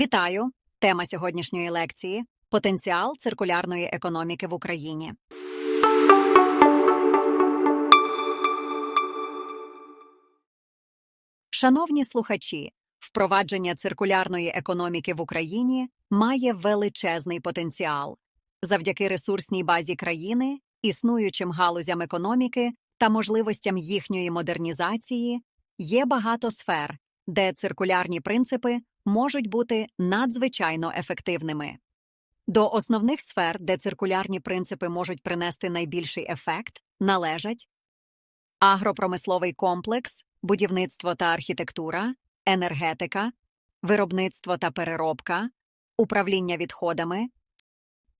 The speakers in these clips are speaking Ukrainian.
Вітаю! Тема сьогоднішньої лекції потенціал циркулярної економіки в Україні. Шановні слухачі, впровадження циркулярної економіки в Україні має величезний потенціал завдяки ресурсній базі країни, існуючим галузям економіки та можливостям їхньої модернізації. Є багато сфер, де циркулярні принципи можуть бути надзвичайно ефективними. До основних сфер, де циркулярні принципи можуть принести найбільший ефект, належать агропромисловий комплекс, будівництво та архітектура, енергетика, виробництво та переробка, управління відходами,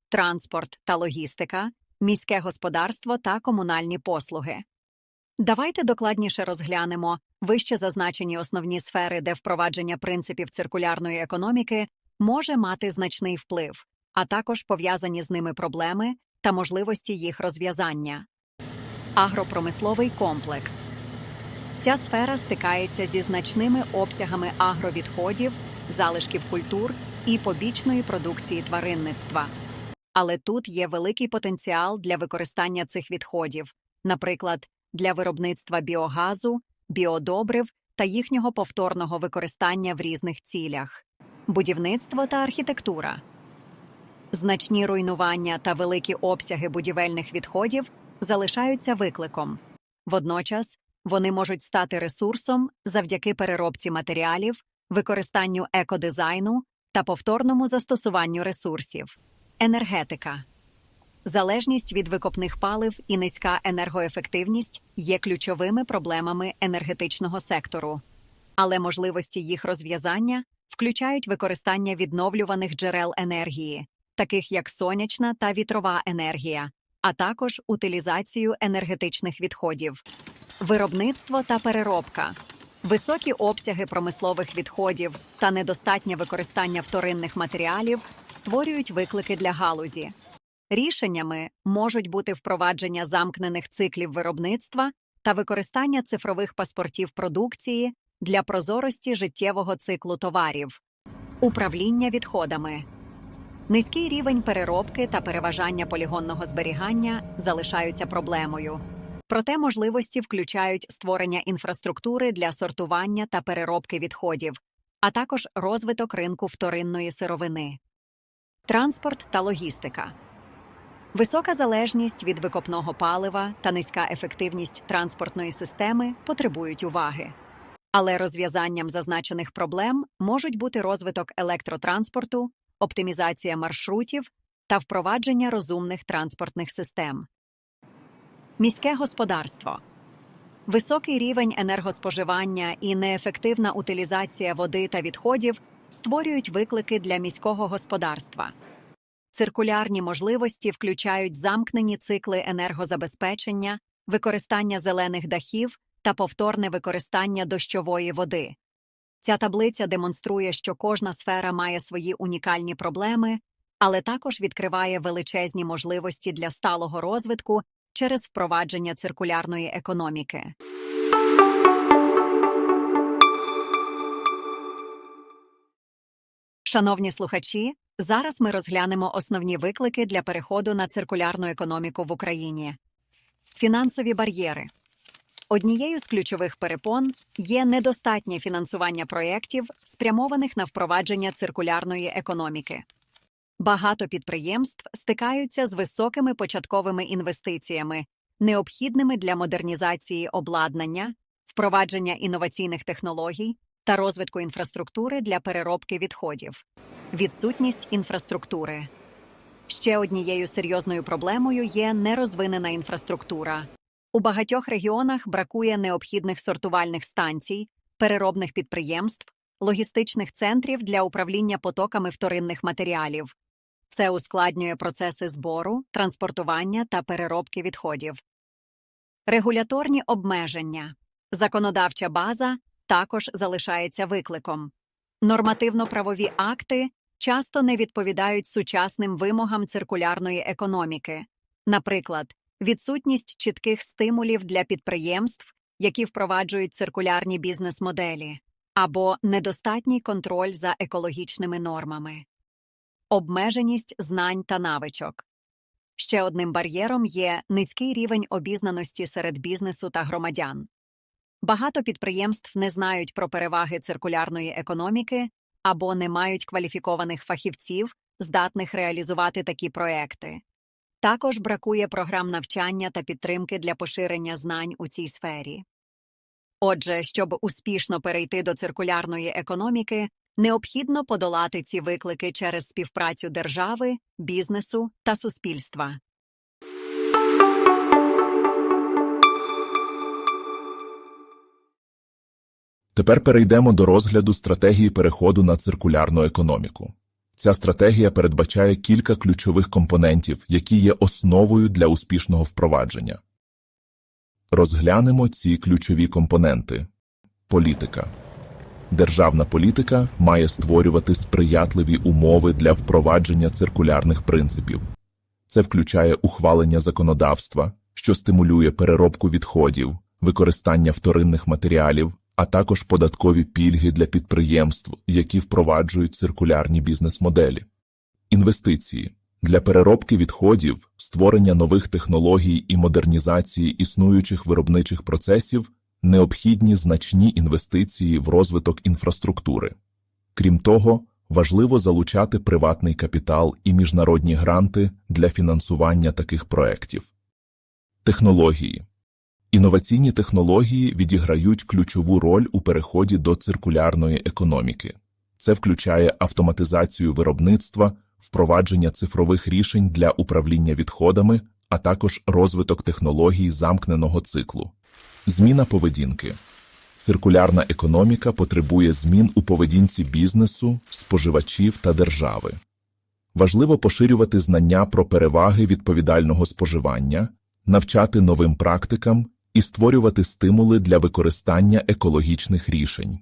транспорт та логістика, міське господарство та комунальні послуги. Давайте докладніше розглянемо вище зазначені основні сфери, де впровадження принципів циркулярної економіки може мати значний вплив, а також пов'язані з ними проблеми та можливості їх розв'язання. Агропромисловий комплекс ця сфера стикається зі значними обсягами агровідходів, залишків культур і побічної продукції тваринництва. Але тут є великий потенціал для використання цих відходів, наприклад, для виробництва біогазу, біодобрив та їхнього повторного використання в різних цілях, будівництво та архітектура. Значні руйнування та великі обсяги будівельних відходів залишаються викликом. Водночас вони можуть стати ресурсом завдяки переробці матеріалів, використанню екодизайну та повторному застосуванню ресурсів. Енергетика залежність від викопних палив і низька енергоефективність є ключовими проблемами енергетичного сектору, але можливості їх розв'язання включають використання відновлюваних джерел енергії, таких як сонячна та вітрова енергія, а також утилізацію енергетичних відходів, виробництво та переробка. Високі обсяги промислових відходів та недостатнє використання вторинних матеріалів створюють виклики для галузі. Рішеннями можуть бути впровадження замкнених циклів виробництва та використання цифрових паспортів продукції для прозорості життєвого циклу товарів, управління відходами. Низький рівень переробки та переважання полігонного зберігання залишаються проблемою. Проте можливості включають створення інфраструктури для сортування та переробки відходів, а також розвиток ринку вторинної сировини, транспорт та логістика. Висока залежність від викопного палива та низька ефективність транспортної системи потребують уваги. Але розв'язанням зазначених проблем можуть бути розвиток електротранспорту, оптимізація маршрутів та впровадження розумних транспортних систем. Міське господарство високий рівень енергоспоживання і неефективна утилізація води та відходів створюють виклики для міського господарства. Циркулярні можливості включають замкнені цикли енергозабезпечення, використання зелених дахів та повторне використання дощової води. Ця таблиця демонструє, що кожна сфера має свої унікальні проблеми, але також відкриває величезні можливості для сталого розвитку через впровадження циркулярної економіки. Шановні слухачі, зараз ми розглянемо основні виклики для переходу на циркулярну економіку в Україні. Фінансові бар'єри. Однією з ключових перепон є недостатнє фінансування проєктів, спрямованих на впровадження циркулярної економіки. Багато підприємств стикаються з високими початковими інвестиціями, необхідними для модернізації обладнання, впровадження інноваційних технологій та розвитку інфраструктури для переробки відходів. Відсутність інфраструктури ще однією серйозною проблемою є нерозвинена інфраструктура. У багатьох регіонах бракує необхідних сортувальних станцій, переробних підприємств, логістичних центрів для управління потоками вторинних матеріалів. Це ускладнює процеси збору, транспортування та переробки відходів. Регуляторні обмеження. Законодавча база також залишається викликом. Нормативно-правові акти часто не відповідають сучасним вимогам циркулярної економіки, наприклад, відсутність чітких стимулів для підприємств, які впроваджують циркулярні бізнес-моделі, або недостатній контроль за екологічними нормами, обмеженість знань та навичок. Ще одним бар'єром є низький рівень обізнаності серед бізнесу та громадян. Багато підприємств не знають про переваги циркулярної економіки або не мають кваліфікованих фахівців, здатних реалізувати такі проекти. Також бракує програм навчання та підтримки для поширення знань у цій сфері. Отже, щоб успішно перейти до циркулярної економіки, необхідно подолати ці виклики через співпрацю держави, бізнесу та суспільства. Тепер перейдемо до розгляду стратегії переходу на циркулярну економіку. Ця стратегія передбачає кілька ключових компонентів, які є основою для успішного впровадження. Розглянемо ці ключові компоненти. Політика. Державна політика має створювати сприятливі умови для впровадження циркулярних принципів. Це включає ухвалення законодавства, що стимулює переробку відходів, використання вторинних матеріалів, а також податкові пільги для підприємств, які впроваджують циркулярні бізнес-моделі. Інвестиції для переробки відходів, створення нових технологій і модернізації існуючих виробничих процесів необхідні значні інвестиції в розвиток інфраструктури. Крім того, важливо залучати приватний капітал і міжнародні гранти для фінансування таких проєктів. Технології Інноваційні технології відіграють ключову роль у переході до циркулярної економіки. Це включає автоматизацію виробництва, впровадження цифрових рішень для управління відходами, а також розвиток технологій замкненого циклу. Зміна поведінки. Циркулярна економіка потребує змін у поведінці бізнесу, споживачів та держави. Важливо поширювати знання про переваги відповідального споживання, навчати новим практикам і створювати стимули для використання екологічних рішень.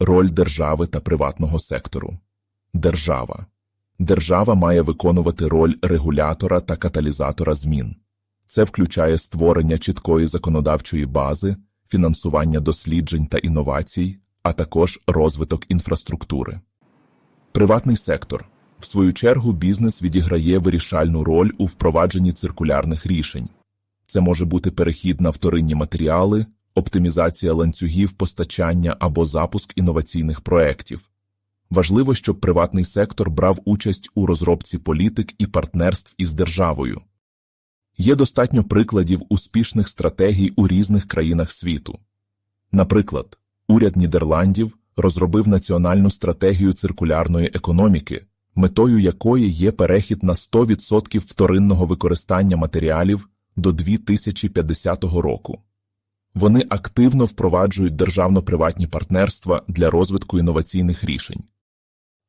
Роль держави та приватного сектору. Держава. Держава має виконувати роль регулятора та каталізатора змін. Це включає створення чіткої законодавчої бази, фінансування досліджень та інновацій, а також розвиток інфраструктури. Приватний сектор. В свою чергу, бізнес відіграє вирішальну роль у впровадженні циркулярних рішень. Це може бути перехід на вторинні матеріали, оптимізація ланцюгів постачання або запуск інноваційних проєктів. Важливо, щоб приватний сектор брав участь у розробці політик і партнерств із державою. Є достатньо прикладів успішних стратегій у різних країнах світу. Наприклад, уряд Нідерландів розробив національну стратегію циркулярної економіки, метою якої є перехід на 100% вторинного використання матеріалів до 2050 року. Вони активно впроваджують державно-приватні партнерства для розвитку інноваційних рішень.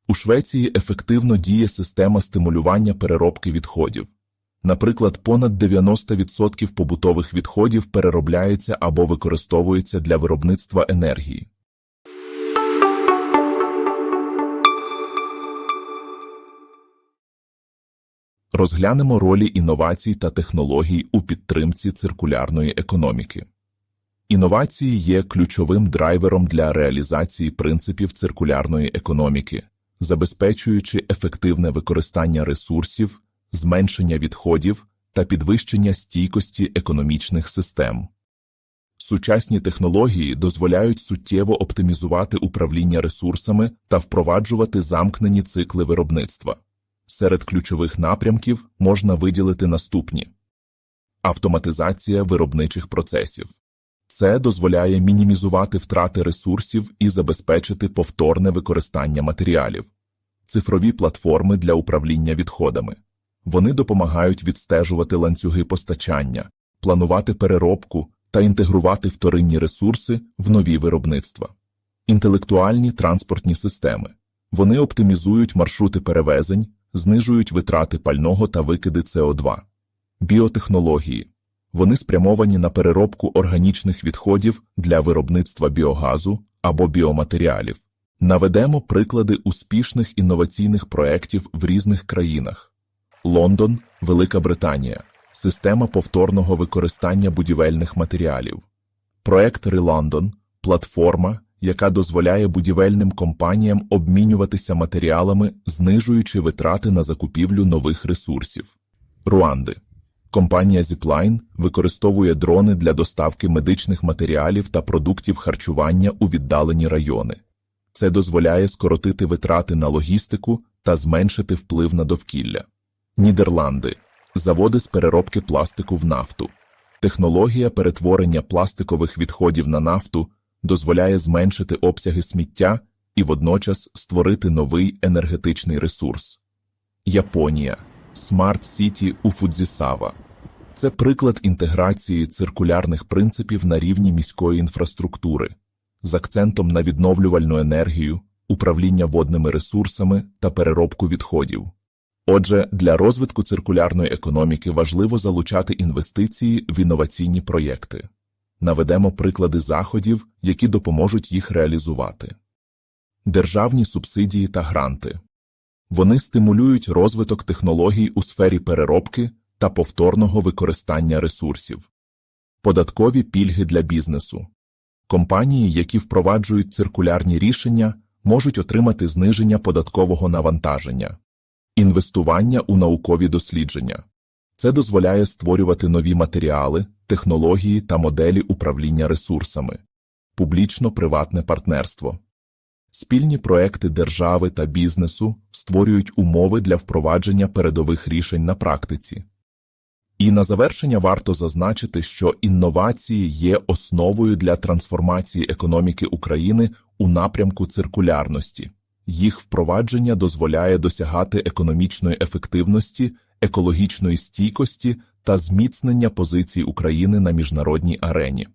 У Швеції ефективно діє система стимулювання переробки відходів. Наприклад, понад 90% побутових відходів переробляється або використовується для виробництва енергії. Розглянемо ролі інновацій та технологій у підтримці циркулярної економіки. Інновації є ключовим драйвером для реалізації принципів циркулярної економіки, забезпечуючи ефективне використання ресурсів, зменшення відходів та підвищення стійкості економічних систем. Сучасні технології дозволяють суттєво оптимізувати управління ресурсами та впроваджувати замкнені цикли виробництва. Серед ключових напрямків можна виділити наступні автоматизація виробничих процесів. Це дозволяє мінімізувати втрати ресурсів і забезпечити повторне використання матеріалів, цифрові платформи для управління відходами. Вони допомагають відстежувати ланцюги постачання, планувати переробку та інтегрувати вторинні ресурси в нові виробництва, інтелектуальні транспортні системи. Вони оптимізують маршрути перевезень, знижують витрати пального та викиди СО2. Біотехнології. Вони спрямовані на переробку органічних відходів для виробництва біогазу або біоматеріалів. Наведемо приклади успішних інноваційних проєктів в різних країнах. Лондон, Велика Британія. Система повторного використання будівельних матеріалів. Проект Релондон – платформа, яка дозволяє будівельним компаніям обмінюватися матеріалами, знижуючи витрати на закупівлю нових ресурсів. Руанди. Компанія Zipline використовує дрони для доставки медичних матеріалів та продуктів харчування у віддалені райони. Це дозволяє скоротити витрати на логістику та зменшити вплив на довкілля. Нідерланди. Заводи з переробки пластику в нафту. Технологія перетворення пластикових відходів на нафту дозволяє зменшити обсяги сміття і водночас створити новий енергетичний ресурс. Японія. Смарт Сіті у Фудзісава. Це приклад інтеграції циркулярних принципів на рівні міської інфраструктури з акцентом на відновлювальну енергію, управління водними ресурсами та переробку відходів. Отже, для розвитку циркулярної економіки важливо залучати інвестиції в інноваційні проєкти. Наведемо приклади заходів, які допоможуть їх реалізувати. Державні субсидії та гранти. Вони стимулюють розвиток технологій у сфері переробки та повторного використання ресурсів. Податкові пільги для бізнесу. Компанії, які впроваджують циркулярні рішення, можуть отримати зниження податкового навантаження. Інвестування у наукові дослідження. Це дозволяє створювати нові матеріали, технології та моделі управління ресурсами. Публічно-приватне партнерство. Спільні проекти держави та бізнесу створюють умови для впровадження передових рішень на практиці. І на завершення варто зазначити, що інновації є основою для трансформації економіки України у напрямку циркулярності. Їх впровадження дозволяє досягати економічної ефективності, екологічної стійкості та зміцнення позицій України на міжнародній арені.